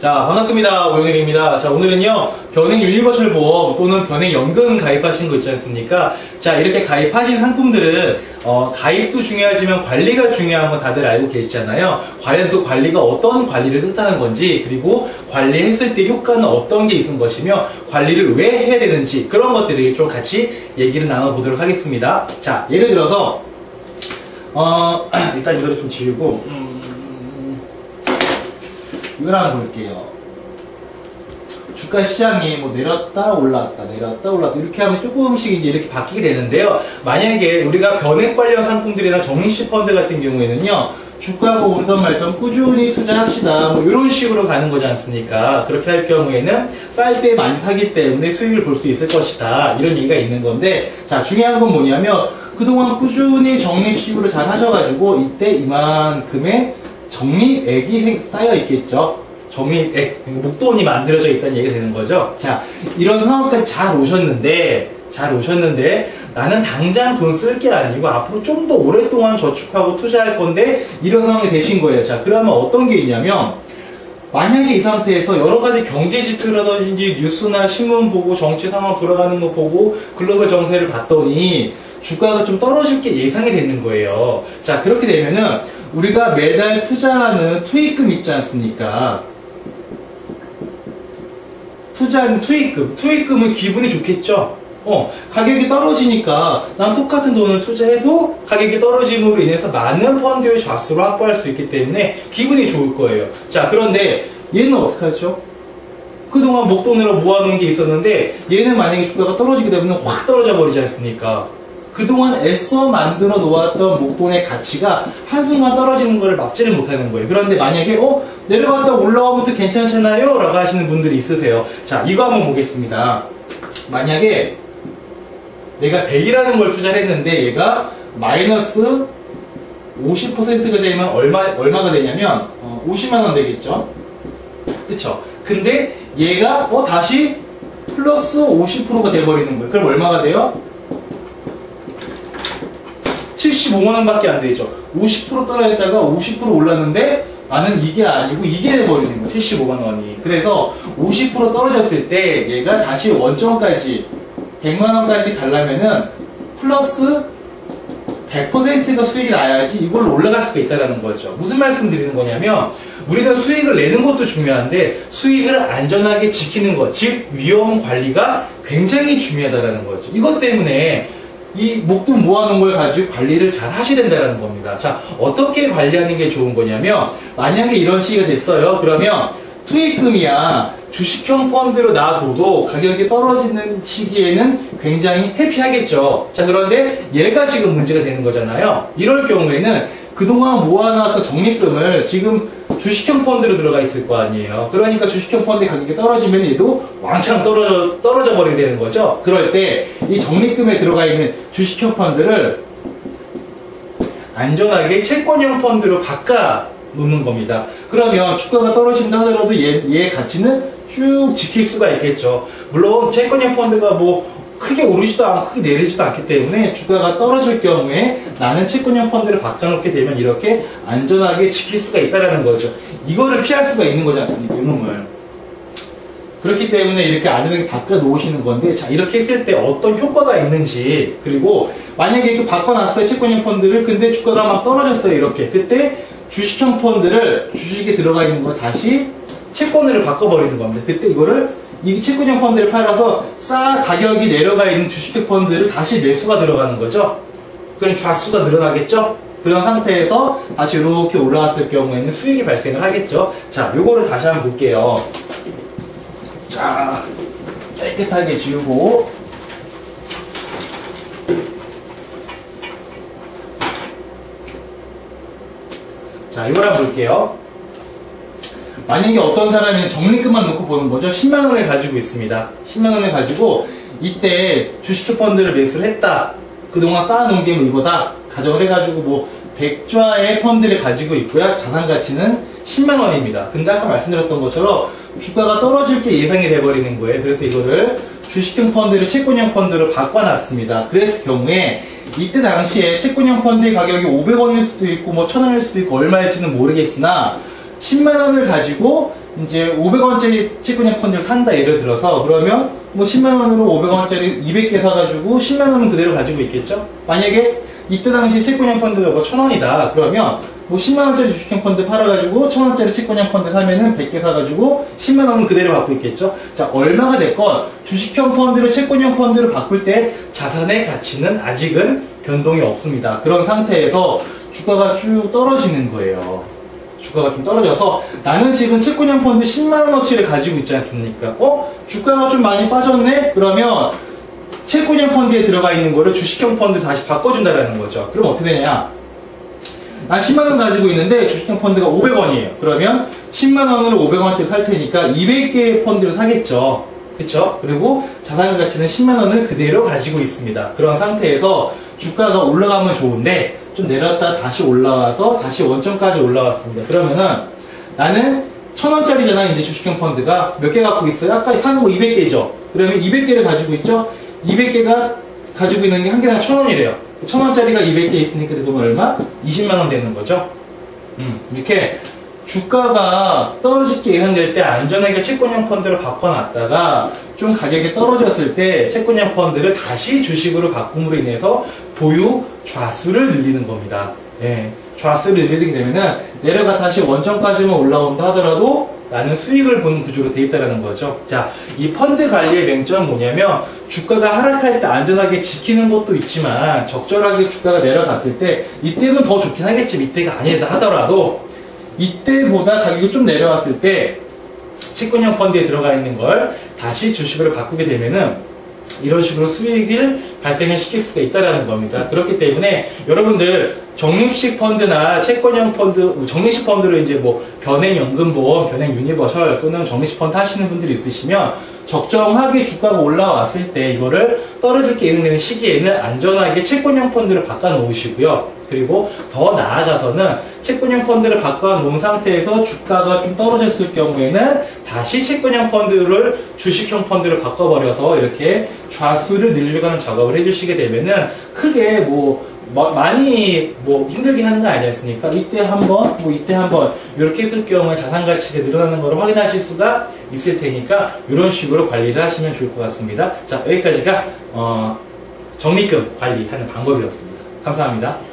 자, 반갑습니다. 오영일입니다. 자, 오늘은요, 변행 유니버셜 보험 또는 변행 연금 가입하신 거 있지 않습니까? 자, 이렇게 가입하신 상품들은, 어, 가입도 중요하지만 관리가 중요한 건 다들 알고 계시잖아요. 과연 그 관리가 어떤 관리를 뜻하는 건지, 그리고 관리했을 때 효과는 어떤 게 있는 것이며, 관리를 왜 해야 되는지, 그런 것들을 좀 같이 얘기를 나눠보도록 하겠습니다. 자, 예를 들어서, 어, 일단 이거를 좀 지우고, 음, 한번 볼게요. 주가 시장이 뭐 내렸다 올랐다 내렸다 올랐다 이렇게 하면 조금씩 이제 이렇게 바뀌게 되는데요. 만약에 우리가 변액 관련 상품들이나 정리시 펀드 같은 경우에는요. 주가가 오르던 말던 꾸준히 투자합시다. 뭐 이런 식으로 가는 거지 않습니까? 그렇게 할 경우에는 쌀 때 많이 사기 때문에 수익을 볼 수 있을 것이다. 이런 얘기가 있는 건데 자 중요한 건 뭐냐면 그동안 꾸준히 적립식으로 잘 하셔가지고 이때 이만큼의 적립액이 쌓여 있겠죠. 적립액, 목돈이 만들어져 있다는 얘기가 되는 거죠. 자, 이런 상황까지 잘 오셨는데, 잘 오셨는데, 나는 당장 돈 쓸 게 아니고, 앞으로 좀 더 오랫동안 저축하고 투자할 건데, 이런 상황이 되신 거예요. 자, 그러면 어떤 게 있냐면, 만약에 이 상태에서 여러 가지 경제 지표라든지 뉴스나 신문 보고 정치 상황 돌아가는 거 보고 글로벌 정세를 봤더니 주가가 좀 떨어질 게 예상이 되는 거예요. 자, 그렇게 되면은 우리가 매달 투자하는 투입금 있지 않습니까? 투자하는 투입금. 투입금은 기분이 좋겠죠? 어, 가격이 떨어지니까 난 똑같은 돈을 투자해도 가격이 떨어짐으로 인해서 많은 펀드의 좌수를 확보할 수 있기 때문에 기분이 좋을 거예요. 자, 그런데 얘는 어떡하죠? 그동안 목돈으로 모아놓은 게 있었는데 얘는 만약에 주가가 떨어지게 되면 확 떨어져 버리지 않습니까? 그동안 애써 만들어 놓았던 목돈의 가치가 한순간 떨어지는 걸 막지를 못하는 거예요. 그런데 만약에 어 내려갔다 올라오면 괜찮잖아요 라고 하시는 분들이 있으세요. 자 이거 한번 보겠습니다. 만약에 내가 100이라는 걸 투자를 했는데 얘가 마이너스 50%가 되면 얼마, 얼마가 되냐면 어, 50만원 되겠죠? 그쵸? 근데 얘가 어 다시 플러스 50%가 돼버리는 거예요. 그럼 얼마가 돼요? 75만원 밖에 안 되죠. 50% 떨어졌다가 50% 올랐는데 나는 이게 아니고 이게 돼버리는 거예요. 75만원이. 그래서 50% 떨어졌을 때 얘가 다시 원점까지 100만원까지 가려면은 플러스 100%가 수익이 나야지 이걸로 올라갈 수가 있다는 거죠. 무슨 말씀 드리는 거냐면 우리는 수익을 내는 것도 중요한데 수익을 안전하게 지키는 것, 즉 위험 관리가 굉장히 중요하다는 거죠. 이것 때문에 이 목돈 모아놓은 걸 가지고 관리를 잘 하셔야 된다는 겁니다. 자, 어떻게 관리하는 게 좋은 거냐면 만약에 이런 시기가 됐어요. 그러면 투입금이야 주식형 펀드로 놔둬도 가격이 떨어지는 시기에는 굉장히 해피하겠죠. 자, 그런데 얘가 지금 문제가 되는 거잖아요. 이럴 경우에는 그동안 모아놨던 적립금을 지금 주식형 펀드로 들어가 있을 거 아니에요. 그러니까 주식형 펀드 가격이 떨어지면 얘도 왕창 떨어져, 떨어져 버리게 되는 거죠. 그럴 때 이 적립금에 들어가 있는 주식형 펀드를 안전하게 채권형 펀드로 바꿔 놓는 겁니다. 그러면 주가가 떨어진다 하더라도 얘, 얘의 가치는 쭉 지킬 수가 있겠죠. 물론 채권형 펀드가 뭐 크게 오르지도 않고 크게 내리지도 않기 때문에 주가가 떨어질 경우에 나는 채권형 펀드를 바꿔놓게 되면 이렇게 안전하게 지킬 수가 있다는 거죠. 이거를 피할 수가 있는 거지 않습니까? 이놈을. 그렇기 때문에 이렇게 안전하게 바꿔 놓으시는 건데 자 이렇게 했을 때 어떤 효과가 있는지 그리고 만약에 이렇게 바꿔놨어요 채권형 펀드를 근데 주가가 막 떨어졌어요 이렇게 그때 주식형 펀드를 주식에 들어가 있는 거 다시 채권으로 바꿔버리는 겁니다 그때 이거를 이 채권형 펀드를 팔아서 싸 가격이 내려가 있는 주식형 펀드를 다시 매수가 들어가는 거죠? 그럼 좌수가 늘어나겠죠? 그런 상태에서 다시 이렇게 올라왔을 경우에는 수익이 발생을 하겠죠? 자 요거를 다시 한번 볼게요. 자, 깨끗하게 지우고. 자, 이걸 한번 볼게요. 만약에 어떤 사람이 적립금만 놓고 보는 거죠. 10만 원을 가지고 있습니다. 10만 원을 가지고 이때 주식 펀드를 매수를 했다. 그동안 쌓아놓은 게 뭐 이거다. 가정을 해가지고 뭐 100좌의 펀드를 가지고 있고요. 자산 가치는 10만 원입니다. 근데 아까 말씀드렸던 것처럼 주가가 떨어질 게 예상이 돼버리는 거예요. 그래서 이거를 주식형 펀드를 채권형 펀드로 바꿔놨습니다. 그랬을 경우에 이때 당시에 채권형 펀드의 가격이 500원일 수도 있고 뭐 1000원일 수도 있고 얼마일지는 모르겠으나 10만 원을 가지고 이제 500원짜리 채권형 펀드를 산다 예를 들어서 그러면 뭐 10만 원으로 500원짜리 200개 사가지고 10만 원은 그대로 가지고 있겠죠. 만약에 이때 당시 채권형 펀드가 뭐 1000원이다 그러면 뭐 10만 원짜리 주식형 펀드 팔아가지고 1000원짜리 채권형 펀드 사면은 100개 사가지고 10만 원은 그대로 갖고 있겠죠. 자 얼마가 됐건 주식형 펀드를 채권형 펀드를 바꿀 때 자산의 가치는 아직은 변동이 없습니다. 그런 상태에서 주가가 쭉 떨어지는 거예요. 주가가 좀 떨어져서 나는 지금 채권형 펀드 10만 원어치를 가지고 있지 않습니까? 어? 주가가 좀 많이 빠졌네? 그러면 채권형 펀드에 들어가 있는 거를 주식형 펀드 다시 바꿔준다는 거죠. 그럼 어떻게 되냐? 난 10만 원 가지고 있는데 주식형 펀드가 500원이에요. 그러면 10만 원으로 500원짜리 살 테니까 200개의 펀드를 사겠죠. 그쵸? 그리고 자산 가치는 10만 원을 그대로 가지고 있습니다. 그런 상태에서 주가가 올라가면 좋은데 좀 내렸다 다시 올라와서 다시 원점까지 올라왔습니다. 그러면은 나는 1000원짜리잖아 이제 주식형 펀드가 몇 개 갖고 있어요? 아까 사는 거 200개죠. 그러면 200개를 가지고 있죠? 200개가 가지고 있는 게 한 개당 1000원이래요. 1000원짜리가 200개 있으니까 그 돈 얼마? 20만원 되는 거죠. 음, 이렇게 주가가 떨어질 게 예상될 때 안전하게 채권형 펀드를 바꿔놨다가 좀 가격이 떨어졌을 때 채권형 펀드를 다시 주식으로 바꿈으로 인해서 보유 좌수를 늘리는 겁니다. 예, 좌수를 늘리게 되면은 내려가 다시 원점까지만 올라온다 하더라도 나는 수익을 보는 구조로 돼 있다는 거죠. 자, 이 펀드 관리의 맹점은 뭐냐면 주가가 하락할 때 안전하게 지키는 것도 있지만 적절하게 주가가 내려갔을 때 이때는 더 좋긴 하겠지 밑에가 아니다 하더라도 이때보다 가격이 좀 내려왔을 때 채권형 펀드에 들어가 있는 걸 다시 주식으로 바꾸게 되면은 이런 식으로 수익을 발생을 시킬 수가 있다는 겁니다. 그렇기 때문에 여러분들 적립식 펀드나 채권형 펀드, 적립식 펀드로 이제 뭐 변행 연금보험, 변행 유니버설 또는 적립식 펀드 하시는 분들이 있으시면 적정하게 주가가 올라왔을 때 이거를 떨어질 게 예상되는 시기에는 안전하게 채권형 펀드를 바꿔 놓으시고요. 그리고 더 나아가서는 채권형 펀드를 바꿔 놓은 상태에서 주가가 좀 떨어졌을 경우에는 다시 채권형 펀드를 주식형 펀드로 바꿔버려서 이렇게 좌수를 늘려가는 작업을 해주시게 되면은 크게 뭐 뭐- 많이 뭐 힘들긴 하는 거 아니었습니까? 이때 한 번, 뭐 이때 한번 이렇게 했을 경우에 자산 가치가 늘어나는 걸 확인하실 수가 있을 테니까 이런 식으로 관리를 하시면 좋을 것 같습니다. 자 여기까지가 어, 적립금 관리하는 방법이었습니다. 감사합니다.